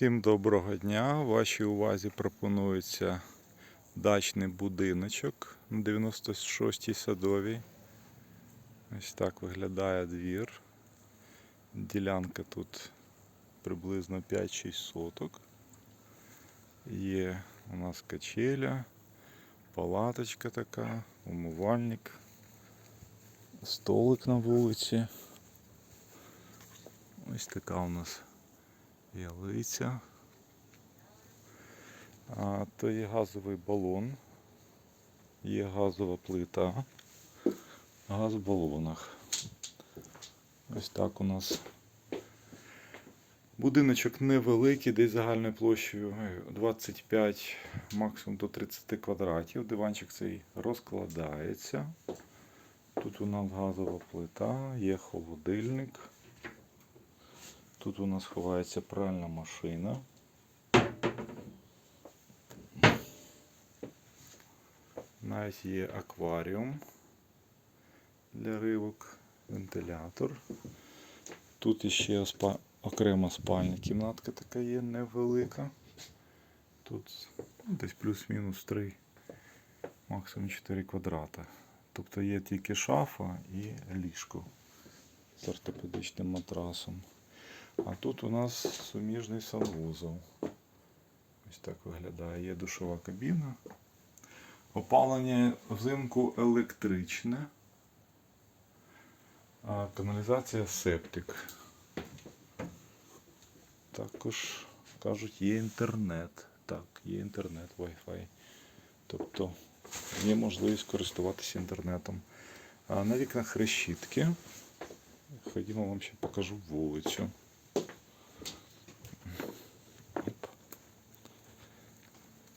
Всім доброго дня. Вашій увазі пропонується дачний будиночок на 96-й садовій. Ось так виглядає двір. Ділянка тут приблизно 5-6 соток. Є у нас качеля, палаточка така, умивальник, столик на вулиці. Ось така у нас ялиця. А, то є газовий балон, є газова плита, газ в балонах. Ось так у нас. Будиночок невеликий, десь загальною площею 25, максимум до 30 квадратів. Диванчик цей розкладається. Тут у нас газова плита, є холодильник. Тут у нас ховається пральна машина. Навіть є акваріум для рибок, вентилятор. Тут іще окрема спальня кімнатка така є невелика. Тут десь плюс-мінус 3, максимум 4 квадрата. Тобто є тільки шафа і ліжко з ортопедичним матрасом. А тут у нас суміжний санвузол. Ось так виглядає. Є душова кабіна. Опалення взимку електричне. А каналізація септик. Також кажуть, є інтернет. Так, є інтернет, Wi-Fi. Тобто є можливість користуватися інтернетом. А на вікнах решітки. Ходімо вам ще покажу вулицю. Оп.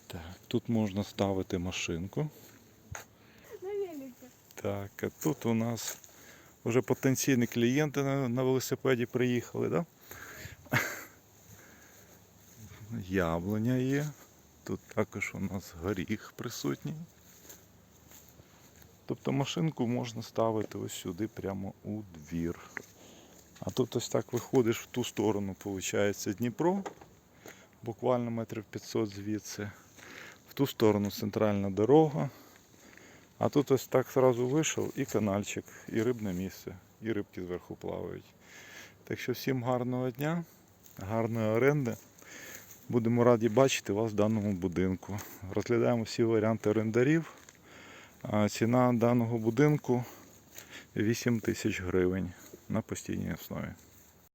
Так, тут можна ставити машинку. Так, а тут у нас вже потенційні клієнти на, велосипеді приїхали, да? Яблуня є. Тут також у нас горіх присутній. Тобто машинку можна ставити ось сюди прямо у двір. А тут ось так виходиш в ту сторону, виходить Дніпро, буквально метрів 500 звідси. Ту сторону центральна дорога. А тут ось так зразу вийшов і канальчик, і рибне місце, і рибки зверху плавають. Так що всім гарного дня, гарної оренди. Будемо раді бачити вас в даному будинку. Розглядаємо всі варіанти орендарів. Ціна даного будинку 8 тисяч гривень на постійній основі.